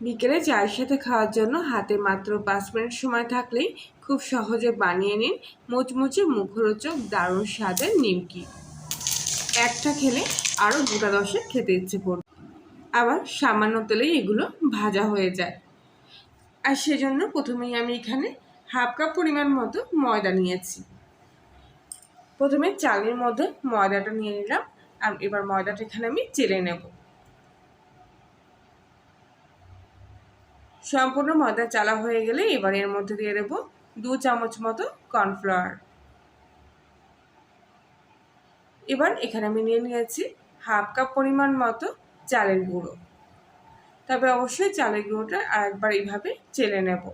বিকেলে চায়ের সাথে খাওয়ার জন্য হাতে মাত্র পাঁচ মিনিট সময় থাকলেই খুব সহজে বানিয়ে নিন মুচমুচে মুখরোচক দারুণ স্বাদের নিমকি। একটা খেলে আরও গোটা দশে খেতে ইচ্ছে করবে। আবার সামান্য তেলেই এগুলো ভাজা হয়ে যায়। আর সেজন্য প্রথমেই আমি এখানে হাফ কাপ পরিমাণ মতো ময়দা নিয়েছি। প্রথমে চালের মধ্যে ময়দাটা নিয়ে নিলাম। আর এবার ময়দাটা এখানে আমি চেলে নেব। সম্পূর্ণ ময়দা চালা হয়ে গেলে এবার এর মধ্যে দিয়ে দেব দু চামচ মতো কর্নফ্লাওয়ার। এবার এখানে আমি নিয়ে নিয়েছি হাফ কাপ পরিমাণ মতো চালের গুঁড়ো। তবে অবশ্যই চালের গুঁড়োটা আরেকবার এইভাবে চেলে নেব।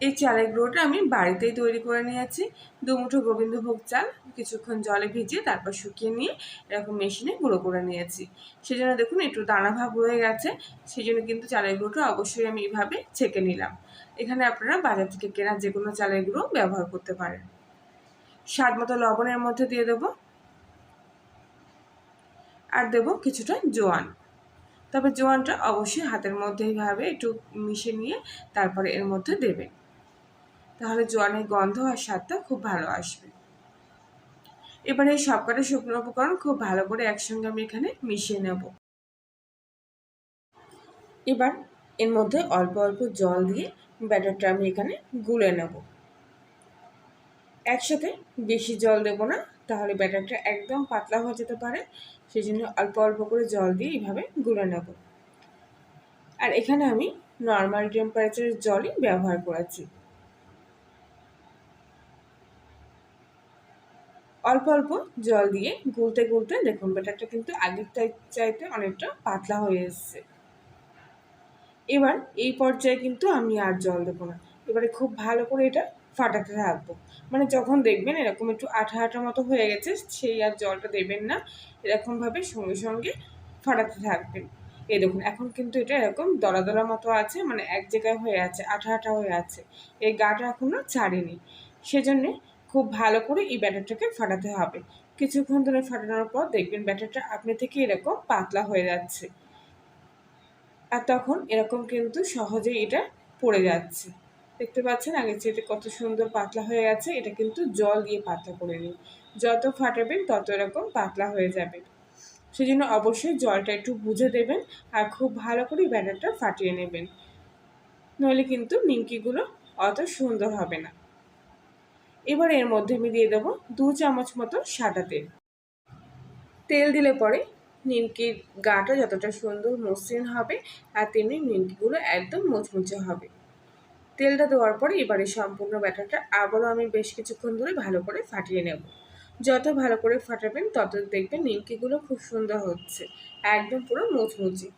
এই চালের গুঁড়োটা আমি বাড়িতেই তৈরি করে নিয়েছি। দুমুঠো গোবিন্দভোগ চাল, কিছুক্ষণ জলে ভিজিয়ে তারপর শুকিয়ে নিয়ে এরকম মেশিনে গুঁড়ো করে নিয়েছি। সেজন্য দেখুন একটু দানা ভাব রয়ে গেছে সেই জন্য কিন্তু চালের গুঁড়োটা অবশ্যই আমি এইভাবে ছেঁকে নিলাম। এখানে আপনারা বাজার থেকে কেনা যে কোনো চালের গুঁড়ো ব্যবহার করতে পারেন। স্বাদ মতো লবণের মধ্যে দিয়ে দেব। আর দেব কিছুটা জোয়ান। তবে জোয়ানটা অবশ্যই হাতের মধ্যে এইভাবে একটু মিশে নিয়ে তারপরে এর মধ্যে দেবেন। তাহলে জোয়ানের গন্ধ আর স্বাদটা খুব ভালো আসবে। এবারে এই সবকটা শুকনো উপকরণ খুব ভালো করে একসঙ্গে আমি এখানে মিশিয়ে নেব। এবার এর মধ্যে অল্প অল্প জল দিয়ে ব্যাটারটা আমি এখানে গুলে নেব। একসাথে বেশি জল দেব না, তাহলে ব্যাটারটা একদম পাতলা হয়ে যেতে পারে সেই জন্য অল্প অল্প করে জল দিয়ে এইভাবে গুলে নেব। আর এখানে আমি নর্মাল টেম্পারেচারের জলই ব্যবহার করেছি। অল্প অল্প জল দিয়ে গুলতে গুলতে, দেখুন ব্যাটারটা কিন্তু আগের চাইতে অনেকটা পাতলা হয়ে এসছে। এবার এই পর্যায়ে কিন্তু আমি আর জল দেবো না। এবারে খুব ভালো করে এটা ফাটাতে থাকব। মানে যখন দেখবেন এরকম একটু আঠা আঠা মতো হয়ে গেছে, সেই আর জলটা দেবেন না। এরকমভাবে সঙ্গে সঙ্গে ফাটাতে থাকবেন। এই দেখুন, এখন কিন্তু এটা এরকম দলা দলা মতো আছে মানে এক জায়গায় হয়ে আছে, আঠা আঠা হয়ে আছে। এই গাটা এখনও ছাড়েনি। সেজন্যে খুব ভালো করে এই ব্যাটারটাকে ফাটাতে হবে। কিছুক্ষণ ধরে ফাটানোর পর দেখবেন ব্যাটারটা আপনি থেকে এরকম পাতলা হয়ে যাচ্ছে। আর তখন এরকম কিন্তু সহজেই এটা পড়ে যাচ্ছে। দেখতে পাচ্ছেন আগের চেয়ে কত সুন্দর পাতলা হয়ে গেছে, এটা কিন্তু জল দিয়ে পাতলা করে নিন। যত ফাটাবেন তত এরকম পাতলা হয়ে যাবে। সেই জন্য অবশ্যই জলটা একটু বুঝে দেবেন আর খুব ভালো করে ব্যাটারটা ফাটিয়ে নেবেন। নইলে কিন্তু নিমকিগুলো অত সুন্দর হবে না। এবার এর মধ্যে আমি দিয়ে দেবো দু চামচ মতো সাদা তেল। তেল দিলে পরে নিমকির গাটা যতটা সুন্দর মসৃণ হবে, আর তেমনি নিমকিগুলো একদম মুচমুচে হবে। তেলটা দেওয়ার পরে এবারে সম্পূর্ণ ব্যাটারটা আবারও আমি বেশ কিছুক্ষণ ধরে ভালো করে ফাটিয়ে নেব। যত ভালো করে ফাটাবেন, তত দেখবেন নিমকিগুলো খুব সুন্দর হচ্ছে, একদম পুরো মুচমুচি।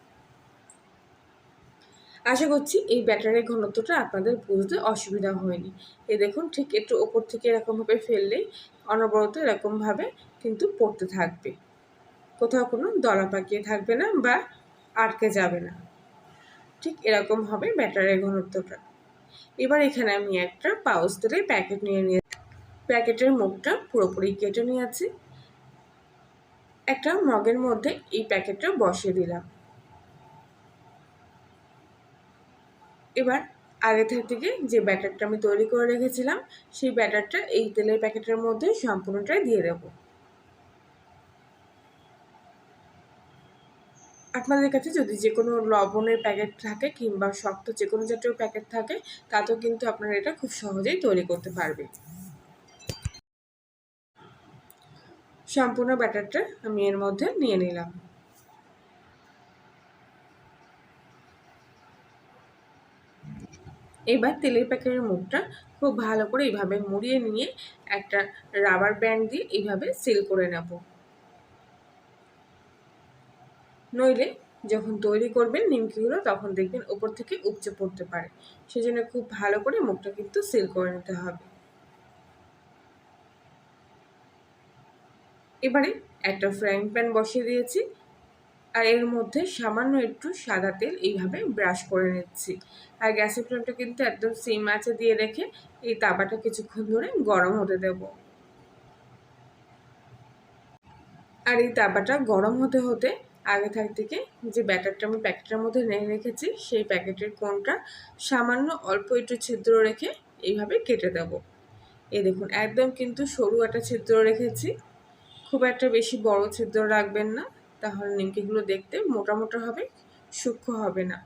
আশা করছি এই ব্যাটারের ঘনত্বটা আপনাদের বুঝতে অসুবিধা হয়নি। এ দেখুন, ঠিক একটু ওপর থেকে এরকমভাবে ফেললেই অনবরত এরকমভাবে কিন্তু পড়তে থাকবে। কোথাও কোনো দলা পাকিয়ে থাকবে না বা আটকে যাবে না। ঠিক এরকম হবে ব্যাটারের ঘনত্বটা। এবার এখানে আমি একটা পাউচ তেলের প্যাকেট নিয়ে নিয়ে প্যাকেটের মুখটা পুরোপুরি কেটে নিয়েছি। একটা মগের মধ্যে এই প্যাকেটটা বসিয়ে দিলাম। এবার আগে থেকে যে ব্যাটারটা আমি তৈরি করে রেখেছিলাম, সেই ব্যাটারটা এই তেলের প্যাকেটের মধ্যে সম্পূর্ণটাই দিয়ে দেব। আপনাদের কাছে যদি যে কোনো লবণের প্যাকেট থাকে কিংবা শক্ত যে কোনো জাতীয় প্যাকেট থাকে, তাতেও কিন্তু আপনারা এটা খুব সহজেই তৈরি করতে পারবে সম্পূর্ণ ব্যাটারটা আমি এর মধ্যে নিয়ে নিলাম। এবার তেলের প্যাকেটের মুখটা খুব ভালো করে এইভাবে মুড়িয়ে নিয়ে একটা রাবার ব্যান্ড দিয়ে এইভাবে সিল করে নেব। নইলে যখন তৈরি করবেন নিমকিগুলো, তখন দেখবেন ওপর থেকে উপচে পড়তে পারে। সেজন্য খুব ভালো করে মুখটা কিন্তু সিল করে নিতে হবে। এবারে একটা ফ্রাইং প্যান বসিয়ে দিয়েছি। আর এর মধ্যে সামান্য একটু সাদা তেল এইভাবে ব্রাশ করে নিচ্ছি। আর গ্যাসের ফ্লেমটা কিন্তু একদম সিম আঁচে দিয়ে রেখে এই তাবাটা কিছুক্ষণ ধরে গরম হতে দেব। আর এই তাবাটা গরম হতে হতে আগে থাক থেকে যে ব্যাটারটা আমি প্যাকেটের মধ্যে নিয়ে রেখেছি, সেই প্যাকেটের কোনটা সামান্য অল্প একটু ছিদ্র রেখে এইভাবে কেটে দেব। এই দেখুন, একদম কিন্তু সরু একটা ছিদ্র রেখেছি। খুব একটা বেশি বড় ছিদ্র রাখবেন না। তাহলে নিমকিগুলো দেখতে মোটা মোটা হবে, সূক্ষ্ম হবে না।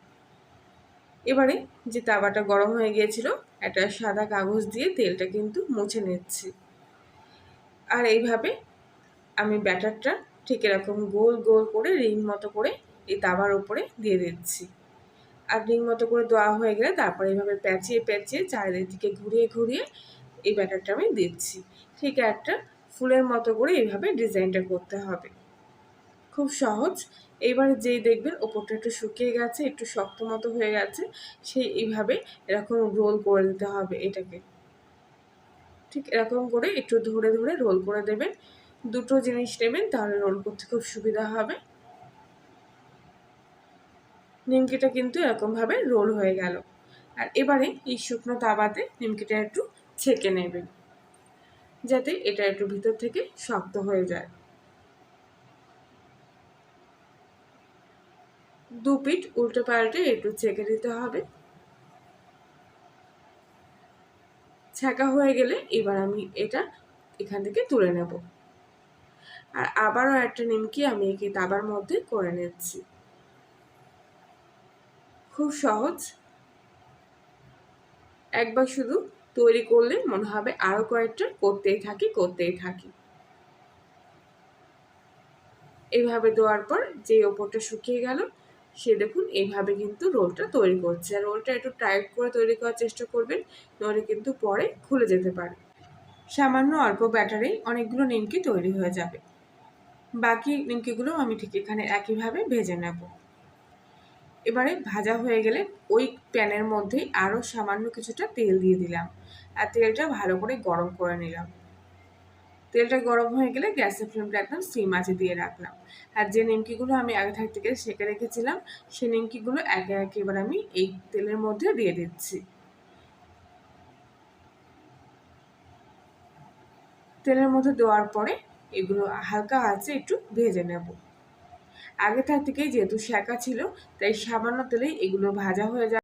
এবারে যে তাওয়াটা গরম হয়ে গিয়েছিল, একটা সাদা কাগজ দিয়ে তেলটা কিন্তু মুছে নিচ্ছি। আর এইভাবে আমি ব্যাটারটা ঠিক এরকম গোল গোল করে রিং মতো করে এই তাওয়ার উপরে দিয়ে দিচ্ছি। আর রিং মতো করে দেওয়া হয়ে গেলে তারপরে এইভাবে প্যাঁচিয়ে প্যাঁচিয়ে চারিদিক ঘুরিয়ে ঘুরিয়ে এই ব্যাটারটা আমি দিচ্ছি। ঠিক একটা ফুলের মতো করে এইভাবে ডিজাইনটা করতে হবে। খুব সহজ। এইবারে যেই দেখবেন ওপরটা একটু শুকিয়ে গেছে, একটু শক্ত মতো হয়ে গেছে, সেই এইভাবে এরকম রোল করে দিতে হবে এটাকে। ঠিক এরকম করে একটু ধরে ধরে রোল করে দেবেন। দুটো জিনিস নেবেন, তাহলে রোল করতে খুব সুবিধা হবে। নিমকিটা কিন্তু এরকমভাবে রোল হয়ে গেল। আর এবারে এই শুকনো তাওয়াতে নিমকিটা একটু ছেঁকে নেবেন। যাতে এটা একটু ভিতর থেকে শক্ত হয়ে যায়। দু পিঠ উল্টো পাল্টে একটু ছেঁকে দিতে হবে। ছাঁকা হয়ে গেলে এবার আমি এটা এখান থেকে তুলে নেব। আর আবারও একটা নিমকি আমি একে তাবার মধ্যে করে নিচ্ছি। খুব সহজ। একবার শুধু তৈরি করলে মনে হবে আরও কয়েকটা করতেই থাকি করতেই থাকি। এইভাবে দেওয়ার পর যে ওপরটা শুকিয়ে গেল সে দেখুন এইভাবে কিন্তু রোলটা তৈরি করছে। আর রোলটা একটু টাইট করে তৈরি করার চেষ্টা করবেন, নইলে কিন্তু পরে খুলে যেতে পারে। সামান্য অল্প ব্যাটারে অনেকগুলো নিমকি তৈরি হয়ে যাবে। বাকি নিমকিগুলো আমি ঠিক এখানে একইভাবে ভেজে নেব। এবারে ভাজা হয়ে গেলে ওই প্যানের মধ্যেই আরও সামান্য কিছুটা তেল দিয়ে দিলাম। আর তেলটা ভালো করে গরম করে নিলাম। তেলটা গরম হয়ে গেলে গ্যাসের ফ্লেমটা একদম সিম আছে দিয়ে রাখলাম। আর যে নিমকিগুলো আমি আগে থাক থেকে সেঁকে রেখেছিলাম, সেই নিমকিগুলো একে একে এবার আমি এই তেলের মধ্যে দিয়ে দিচ্ছি। তেলের মধ্যে দেওয়ার পরে এগুলো হালকা আছে একটু ভেজে নেব। আগে থাক থেকেই যেহেতু শেঁকা ছিল, তাই সামান্য তেলেই এগুলো ভাজা হয়ে যায়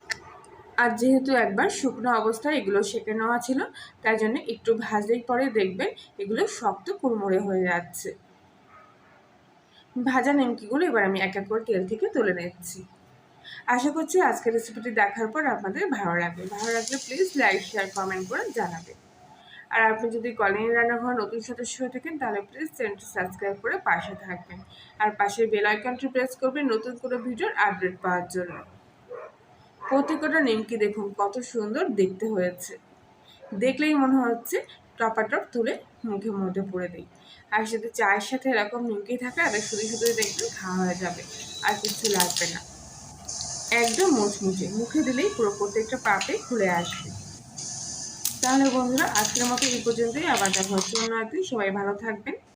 আর যেহেতু একবার শুকনো অবস্থায় এগুলো সেঁকে নেওয়া ছিল, তাই জন্য একটু ভাজলেই পরে দেখবেন এগুলো শক্ত কুড়মুড়ে হয়ে যাচ্ছে। ভাজা নিমকিগুলো এবার আমি এক এক করে তেল থেকে তুলে নিচ্ছি। আশা করছি আজকের রেসিপিটি দেখার পর আপনাদের ভালো লাগবে। ভালো লাগলে প্লিজ লাইক, শেয়ার, কমেন্ট করে জানাবেন। আর আপনি যদি কলিং রান্নাঘর নতুন সদস্য হয়ে থাকেন, তাহলে প্লিজ চ্যানেলটি সাবস্ক্রাইব করে পাশে থাকবেন। আর পাশে বেল আইকনটি প্রেস করবেন নতুন কোনো ভিডিওর আপডেট পাওয়ার জন্য। প্রত্যেকটা নিমকি দেখুন, কত সুন্দর দেখতে হয়েছে। দেখলেই মনে হচ্ছে টপাটপ তুলে মুখের মধ্যে পড়ে দিই। আর সাথে চায়ের সাথে এরকম নিমকি থাকে আর শুধু শুধু দেখবেন খাওয়া হয়ে যাবে, আর কিছু লাগবে না। একদম মুচমুচে, মুখে দিলেই পুরো প্রত্যেকটা পাপে খুলে আসবে। তাহলে বন্ধুরা, আজকের মতো এই পর্যন্তই, আবার দেখা হচ্ছে অন্য একদিন। সবাই ভালো থাকবেন।